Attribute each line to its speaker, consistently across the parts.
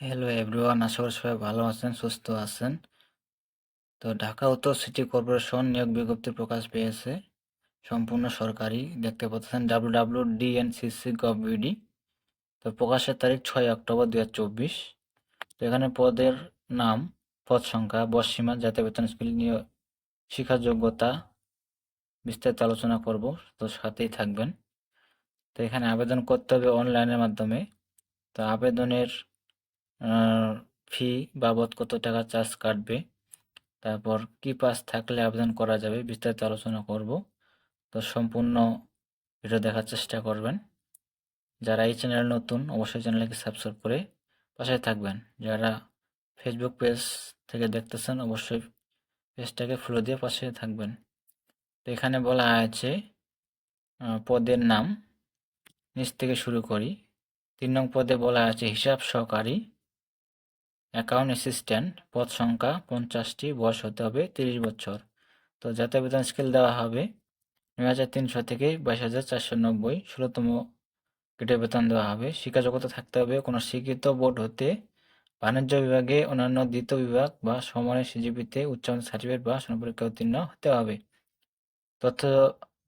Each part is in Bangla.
Speaker 1: হ্যালো এভরিওয়ান আশা করি সবাই ভালো আছেন, সুস্থ আছেন। তো ঢাকা উত্তর সিটি কর্পোরেশন নিয়োগ বিজ্ঞপ্তি প্রকাশ পেয়েছে। সম্পূর্ণ সরকারি, দেখতে পাচ্ছেন ডাব্লিউ ডাব্লিউ ডিএনসিসি গভবিডি তো প্রকাশের তারিখ ছয় অক্টোবর দু চব্বিশ। তো এখানে পদের নাম, পদ সংখ্যা বসসীমা জাতীয় বেতন, স্কিল শিক্ষা যোগ্যতা বিস্তারিত আলোচনা করব, তো সাথেই থাকবেন। তো এখানে আবেদন করতে হবে অনলাইনের মাধ্যমে। তো আবেদনের ফি বাবদ কত টাকা চার্জ কাটবে? তারপর কি পাস থাকলে আবেদন করা যাবে? বিস্তারিত আলোচনা করব। তো সম্পূর্ণ ভিডিও দেখার চেষ্টা করবেন। যারা এই চ্যানেল নতুন, অবশ্যই চ্যানেলকে সাবস্ক্রাইব করে পাশে থাকবেন। যারা ফেসবুক পেজ থেকে দেখতেছেন, অবশ্যই পেজটাকে ফলো দিয়ে পাশে থাকবেন। তো এখানে বলা আছে পদের নাম। নিচ থেকে শুরু করি। তিন নং পদে বলা আছে, হিসাব সহকারী। অ্যাকাউন্ট অ্যাসিস্ট্যান্ট পদ সংখ্যা পঞ্চাশটি, বয়স হতে হবে তিরিশ বছর। তো জাতীয় বেতন স্কেল দেওয়া হবে নয় হাজার তিনশো থেকে বাইশ হাজার চারশো নব্বই। ষোলোতম গ্রেডের বেতন দেওয়া হবে। শিক্ষা জগতে থাকতে হবে। কোনো শিক্ষিত বোর্ড হতে বাণিজ্য বিভাগে অন্যান্য দ্বিতীয় বিভাগ বা সমানের সিজিপিতে উচ্চমানের সার্টিফিকেট বা পরীক্ষা উত্তীর্ণ হতে হবে। তথ্য,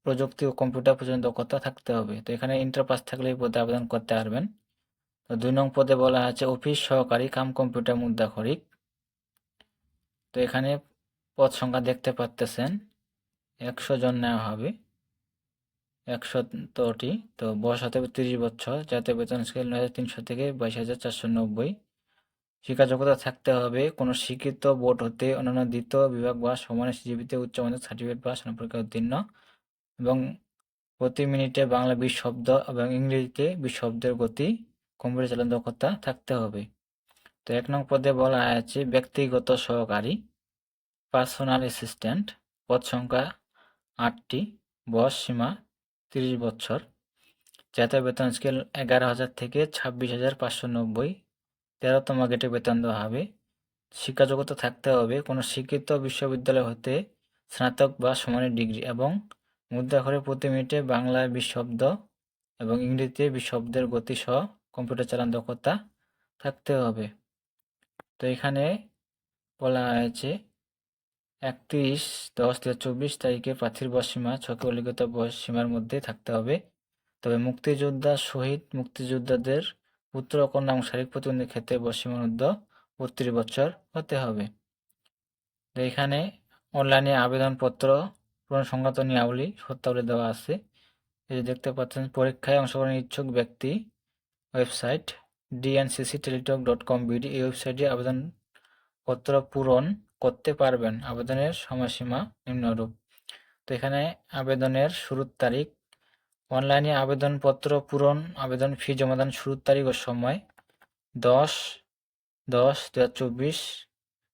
Speaker 1: প্রযুক্তি ও কম্পিউটার পর্যন্ত দক্ষতা থাকতে হবে? তো এখানে ইন্টার পাস থাকলে এই পদে আবেদন করতে পারবেন। তো দুই নং পদে বলা আছে, অফিস সহকারী কাম কম্পিউটার মুদ্রাক্ষরিক তো এখানে পদ সংখ্যা দেখতে পাচ্তেছেন একশো জন নেওয়া হবে একশোটি তো বয়স হতে হবে তিরিশ বছর যাতে বেতন স্কেল নয় হাজার তিনশো থেকে বাইশ হাজার চারশো নব্বই। শিক্ষাযোগ্যতা থাকতে হবে, কোনো শিক্ষিত বোর্ড হতে অন্যান্য দ্বিতীয় বিভাগ বা সমানের সিজিবিতে উচ্চমানের সার্টিফিকেট বা পরীক্ষা উত্তীর্ণ। এবং প্রতি মিনিটে বাংলা বিশ শব্দ এবং ইংরেজিতে বিশ শব্দের গতি। কম্পিউটার চালানো দক্ষতা থাকতে হবে। তো এক নং পদে বলা আছে, ব্যক্তিগত সহকারী পার্সোনাল অ্যাসিস্ট্যান্ট পদ সংখ্যা আটটি, বয়স সীমা তিরিশ বছর জাতীয় বেতন স্কেল এগারো হাজার থেকে ছাব্বিশ হাজার পাঁচশো নব্বই, তেরোতম গেটে বেতন দেওয়া হবে। শিক্ষাযোগ্যতা থাকতে হবে, কোনো শিক্ষিত বিশ্ববিদ্যালয় হতে স্নাতক বা সমানের ডিগ্রি এবং মুদ্রাক্ষরে প্রতি মিনিটে বাংলায় বিশ শব্দ এবং ইংরেজিতে বিশ শব্দের গতি সহ কম্পিউটার চালান দক্ষতা থাকতে হবে। তো এখানে বলা হয়েছে, একত্রিশ দশ দু চব্বিশ তারিখে প্রার্থীর বয়স সীমা ছকে বয়স সীমার মধ্যে থাকতে হবে। তবে মুক্তিযোদ্ধা শহীদ মুক্তিযোদ্ধাদের পুত্র কন্যা এবং শারীরিক প্রতিবন্ধী ক্ষেত্রে বয়স সীমাবদ্ধ বত্রিশ বছর হতে হবে। তো এখানে অনলাইনে আবেদনপত্র পূরণ সংক্রান্ত নিয়মাবলী সত্যাবলী দেওয়া আছে। এই দেখতে পাচ্ছেন, পরীক্ষায় অংশগ্রহণের ইচ্ছুক ব্যক্তি website DNCC Teletalk dot com BD এই ওয়েবসাইটে আবেদনপত্র পূরণ করতে পারবেন। আবেদনের সময়সীমা নিম্নরূপ। তো এখানে আবেদনের শুরুর তারিখ, অনলাইনে আবেদনপত্র পূরণ, আবেদন ফি জমাদান শুরুর তারিখ ও সময়, দশ দশ দু চব্বিশ,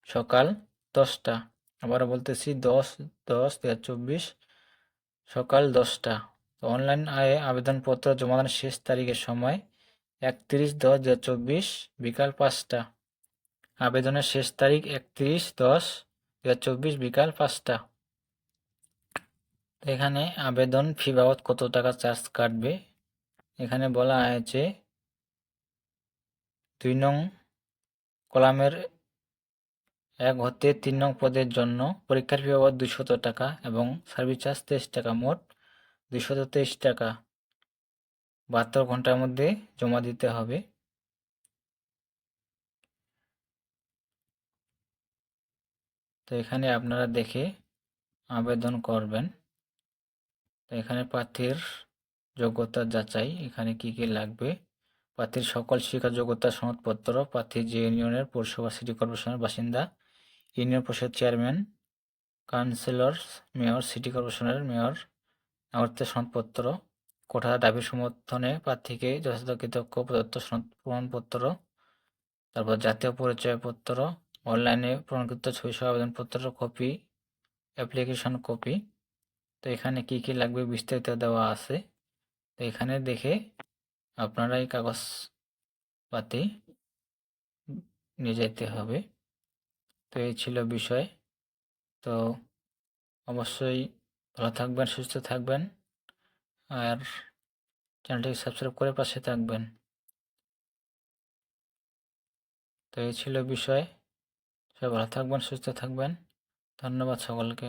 Speaker 1: সকাল দশটা। আবারও বলতেছি, দশ দশ দু চব্বিশ, সকাল দশটা। অনলাইন আয়ে আবেদনপত্র জমাদানের শেষ তারিখের সময় একত্রিশ দশ দু চব্বিশ, বিকাল পাঁচটা। আবেদনের শেষ তারিখ একত্রিশ দশ দু চব্বিশ, বিকাল পাঁচটা। এখানে আবেদন ফি বাবদ কত টাকা চার্জ কাটবে? এখানে বলা হয়েছে দুই নং কলামের এক হতে তিন নং পদের জন্য পরীক্ষার ফি বাবদ দুশত টাকা এবং সার্ভিস চার্জ তেইশ টাকা, মোট দুশত তেইশ টাকা। বাহাত্তর ঘণ্টার মধ্যে জমা দিতে হবে। তো এখানে আপনারা দেখে আবেদন করবেন। তো এখানে প্রার্থীর যোগ্যতা যাচাই, এখানে কি কি লাগবে? প্রার্থীর সকল শিক্ষা যোগ্যতা সনদপত্র, প্রার্থী যে ইউনিয়নের পৌরসভা, সিটি কর্পোরেশনের বাসিন্দা, union parishad chairman, councillor, mayor, city কর্পোরেশনের মেয়র নাগরিকদের সনদপত্র কোঠা দাবি সমর্থনে প্রার্থীকে যথাযথ কৃতজ্ঞ প্রদত্ত প্রমাণপত্র, তারপর জাতীয় পরিচয়পত্র, অনলাইনে প্রমাণকৃত ছবি সহ আবেদনপত্র কপি, অ্যাপ্লিকেশন কপি। তো এখানে কি কি লাগবে বিস্তারিত দেওয়া আছে? তো এখানে দেখে আপনারা এই কাগজপাতি নিয়ে যেতে হবে। তো এই ছিল বিষয়। তো অবশ্যই ভালো থাকবেন, সুস্থ থাকবেন। আর চ্যানেলটিকে সাবস্ক্রাইব করে পাশে থাকবেন। তো এই ছিল বিষয়। সবাই ভালো থাকবেন, সুস্থ থাকবেন। ধন্যবাদ সকলকে।